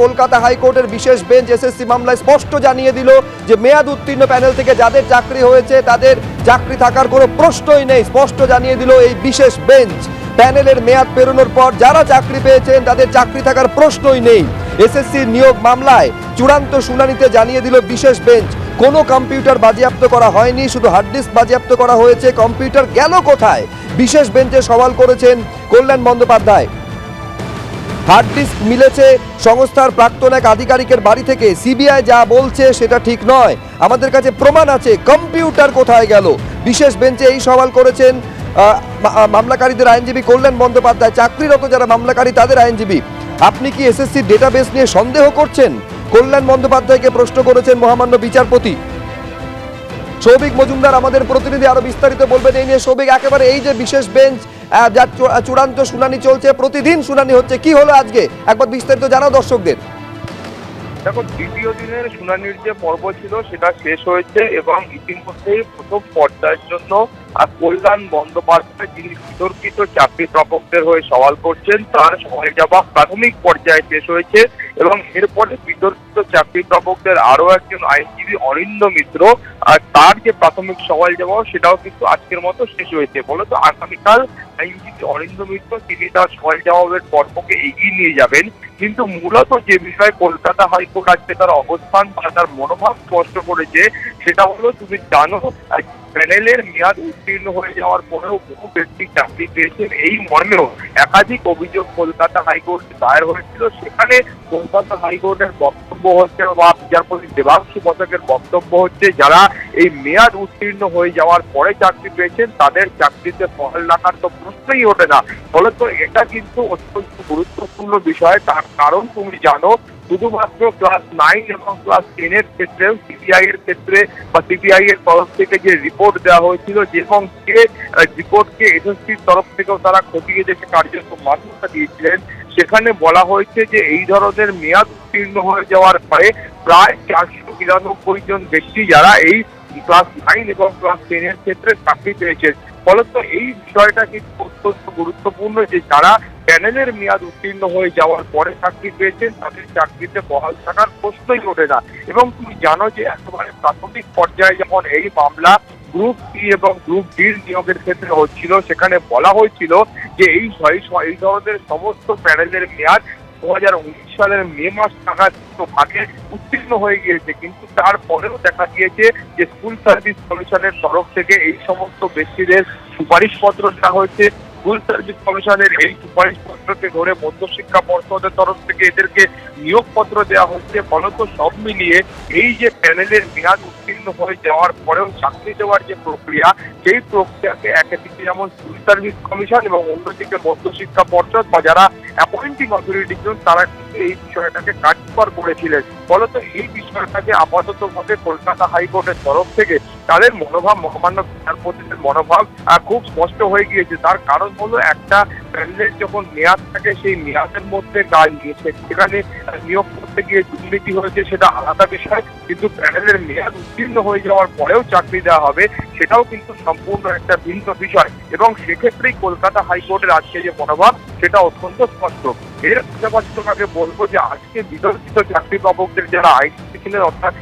কলকাতা হাইকোর্টের বিশেষ bench SSC মামলায় স্পষ্ট জানিয়ে দিল যে মেয়াদ উত্তীর্ণ প্যানেল থেকে যাদের চাকরি হয়েছে, তাদের চাকরি থাকার কোনো প্রশ্নই নেই, স্পষ্ট জানিয়ে দিল এই বিশেষ বেঞ্চ। প্যানেলের মেয়াদ পেরোনোর পর যারা চাকরি পেয়েছেন, তাদের চাকরি থাকার প্রশ্নই নেই। এসএসসি নিয়োগ মামলায় চূড়ান্ত শুনানিতে জানিয়ে দিল বিশেষ বেঞ্চ। কোনো কম্পিউটার বাজেয়াপ্ত করা হয়নি, শুধু হার্ড ডিস্ক বাজেয়াপ্ত করা হয়েছে। কম্পিউটার গেল কোথায়? বিশেষ বেঞ্চে সওয়াল করেছেন কল্যাণ বন্দ্যোপাধ্যায়। হার্ড ডিস্ক মিলেছে সংস্থার প্রাক্তন এক আধিকারিকের বাড়ি থেকে। সিবিআই যা বলছে সেটা ঠিক নয়। আমাদের কাছে প্রমাণ আছে, কম্পিউটার কোথায় গেল? বিশেষ বেঞ্চে এই সওয়াল করেছেন মামলাকারীদের আইনজীবী কল্যাণ বন্দ্যোপাধ্যায়। চাকরিরত যারা মামলাকারী, তাদের আইনজীবী। আপনি কি এসএসসি ডেটাবেস নিয়ে সন্দেহ করছেন? কল্যাণ বন্দ্যোপাধ্যায়কে প্রশ্ন করেছেন মহামান্য বিচারপতি। সৌভিক মজুমদার, আমাদের প্রতিনিধি আরও বিস্তারিত বলবেন। এই নিয়ে সৌভিক, একেবারে এই যে বিশেষ বেঞ্চ যার চূড়ান্ত শুনানি চলছে, প্রতিদিন শুনানি হচ্ছে। কি হলো আজকে? একবার বিস্তারিত জানাও দর্শকদের। দেখো, দ্বিতীয় দিনের শুনানির যে পর্ব ছিল, সেটা শেষ হয়েছে এবং ইতিমধ্যেই প্রথম পর্যায়ের জন্য কল্যাণ বন্দ্যোপাধ্যায়, যিনি বিতর্কিত চাকরি প্রাপকদের হয়ে সওয়াল করছেন, তার সময় জবাব প্রাথমিক পর্যায়ে শেষ হয়েছে। এবং এরপরে বিতর্কিত চাকরি প্রাপকদের আরও একজন আইনজীবী অরিন্দ মিত্র, আর তার যে প্রাথমিক সওয়াল জবাব, সেটাও কিন্তু আজকের মতো শেষ হয়েছে। বলতো আগামীকাল আইনজীবী অরিন্দ মিত্র, তিনি তার সওয়াল জবাবের পর্বকে এগিয়ে নিয়ে যাবেন। কিন্তু মূলত যে বিষয়ে কলকাতা হাইকোর্ট আজকে তার অবস্থান বা তার মনোভাব স্পষ্ট করেছে, সেটা হলো তুমি জানো প্যানেলের মেয়াদ উত্তীর্ণ হয়ে যাওয়ার পরেও বহু ব্যক্তি চাকরি পেয়েছেন। এই মর্মেও একাধিক অভিযোগ কলকাতা হাইকোর্টে দায়ের হয়েছিল। সেখানে কলকাতা হাইকোর্টের বক্তব্য হচ্ছে বা বিচারপতি দেবাংশু পথকের বক্তব্য হচ্ছে, যারা এই মেয়াদ উত্তীর্ণ হয়ে যাওয়ার পরে চাকরি পেয়েছেন, তাদের চাকরিতে বহাল রাখার তো প্রশ্নই ওঠে না। ফলে তো এটা কিন্তু অত্যন্ত গুরুত্বপূর্ণ বিষয়। তার কারণ তুমি জানো, শুধুমাত্র ক্লাস নাইন এবং ক্লাস টেনের ক্ষেত্রেও সিবিআই এর ক্ষেত্রে বা সিবিআই এর তরফ থেকে যে রিপোর্ট দেওয়া হয়েছিল যে এবং যে রিপোর্টকে এসএসসির তরফ থেকেও তারা খতিয়ে দেখে কার্যত মান্যতা দিয়েছিলেন সেখানে বলা হয়েছে যে এই ধরনের মেয়াদ উত্তীর্ণ হয়ে যাওয়ার পরে প্রায় চারশো বিরানব্বই জন ব্যক্তি যারা এই ক্লাস নাইন এবং ক্লাস টেনের ক্ষেত্রে চাকরি পেয়েছেন। ফলত এই বিষয়টা কিন্তু অত্যন্ত গুরুত্বপূর্ণ যে যারা প্যানেলের মেয়াদ উত্তীর্ণ হয়ে যাওয়ার পরে চাকরি পেয়েছেন, তাদের চাকরিতে বহাল থাকার প্রশ্নই ওঠে না। এবং তুমি জানো যে একেবারে প্রাথমিক পর্যায়ে যখন এই মামলা গ্রুপ সি এবং গ্রুপ ডির নিয়োগের ক্ষেত্রে হচ্ছিল, সেখানে বলা হয়েছিল যে এই এই- ধরনের সমস্ত প্যানেলের মেয়াদ দু হাজার উনিশ সালের মে মাস নাগাদ ভাগে উত্তীর্ণ হয়ে গিয়েছে। কিন্তু তারপরেও দেখা গিয়েছে যে স্কুল সার্ভিস কমিশনের তরফ থেকে এই সমস্ত ব্যক্তিদের সুপারিশপত্র দেওয়া হয়েছে। স্কুল সার্ভিস কমিশনের এই সুপারিশপত্রকে ধরে মধ্যশিক্ষা পর্ষদের তরফ থেকে এদেরকে নিয়োগপত্র দেওয়া হচ্ছে। ফলত সব মিলিয়ে এই যে প্যানেলের মেয়াদ উত্তীর্ণ হয়ে যাওয়ার পরেও চাকরি দেওয়ার যে প্রক্রিয়া, সেই প্রক্রিয়াকে একদিকে যেমন স্কুল সার্ভিস কমিশন এবং অন্যদিকে মধ্যশিক্ষা পর্ষদ বা যারা অ্যাপয়েন্টিং অথরিটিজন তারা কিন্তু এই বিষয়টাকে কার্যকর করেছিলেন। ফলত এই বিষয়টাকে আপাতত ভাবে কলকাতা হাইকোর্টের তরফ থেকে তাদের মনোভাব, মহামান্য বিচারপতিদের মনোভাব খুব স্পষ্ট হয়ে গিয়েছে। তার কারণ হলো একটা প্যানেলের যখন মেয়াদ থাকে, সেই মেয়াদের মধ্যে কাজ নিয়েছে। সেখানে নিয়োগ করতে গিয়ে দুর্নীতি হয়েছে, সেটা আলাদা বিষয়। কিন্তু প্যানেলের মেয়াদ উত্তীর্ণ হয়ে যাওয়ার পরেও চাকরি দেওয়া হবে, সেটাও কিন্তু সম্পূর্ণ একটা ভিন্ন বিষয়। এবং সেক্ষেত্রেই কলকাতা হাইকোর্টের আজকে যে মনোভাব, সেটা অত্যন্ত স্পষ্ট। এর পাশাপাশি তোমাকে বলব যে আজকে বিতর্কিত চাকরি পাবকদের যারা আইনজীবী ছিলেন, অর্থাৎ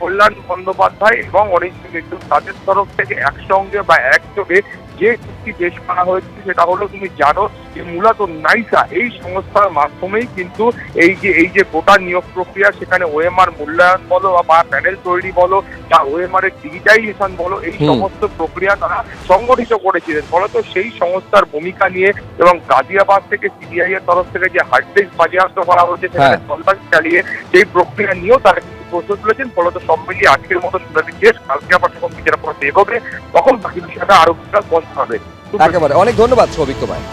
কল্যাণ বন্দ্যোপাধ্যায় এবং অরিজিৎ মিত্র তাদের তরফ থেকে একসঙ্গে বা একযোগে যে চুক্তি পেশ করা হয়েছে সেটা হলো তুমি জানো যে মূলত নাইসা এই সংস্থার মাধ্যমেই কিন্তু এই যে এই যে গোটা নিয়োগ প্রক্রিয়া সেখানে ওএমআর মূল্যায়ন বলো বা প্যানেল তৈরি বলো বা ওএমআর এর ডিজিটাইজেশন বলো এই সমস্ত প্রক্রিয়া তারা সংগঠিত করেছিলেন ফলত সেই সংস্থার ভূমিকা নিয়ে এবং গাজিয়াবাদ থেকে সিবিআই এর তরফ থেকে যে হার্ড ডিস্ক বাজেয়াপ্ত করা হয়েছে সেখানে হ্যাঁ। তল্লাশি চালিয়ে সেই প্রক্রিয়া নিয়েও তারা প্রস্তুত তুলেছেন ফলত সব মিলিয়ে আজকের মতো শুনানি শেষ। কালকে আবার যখন বিচারপতি এগোবে তখন বাকি বিষয়টা আরও বিশাল বন্ধ হবে। একেবারে। অনেক ধন্যবাদ, সৌভিক তোমায়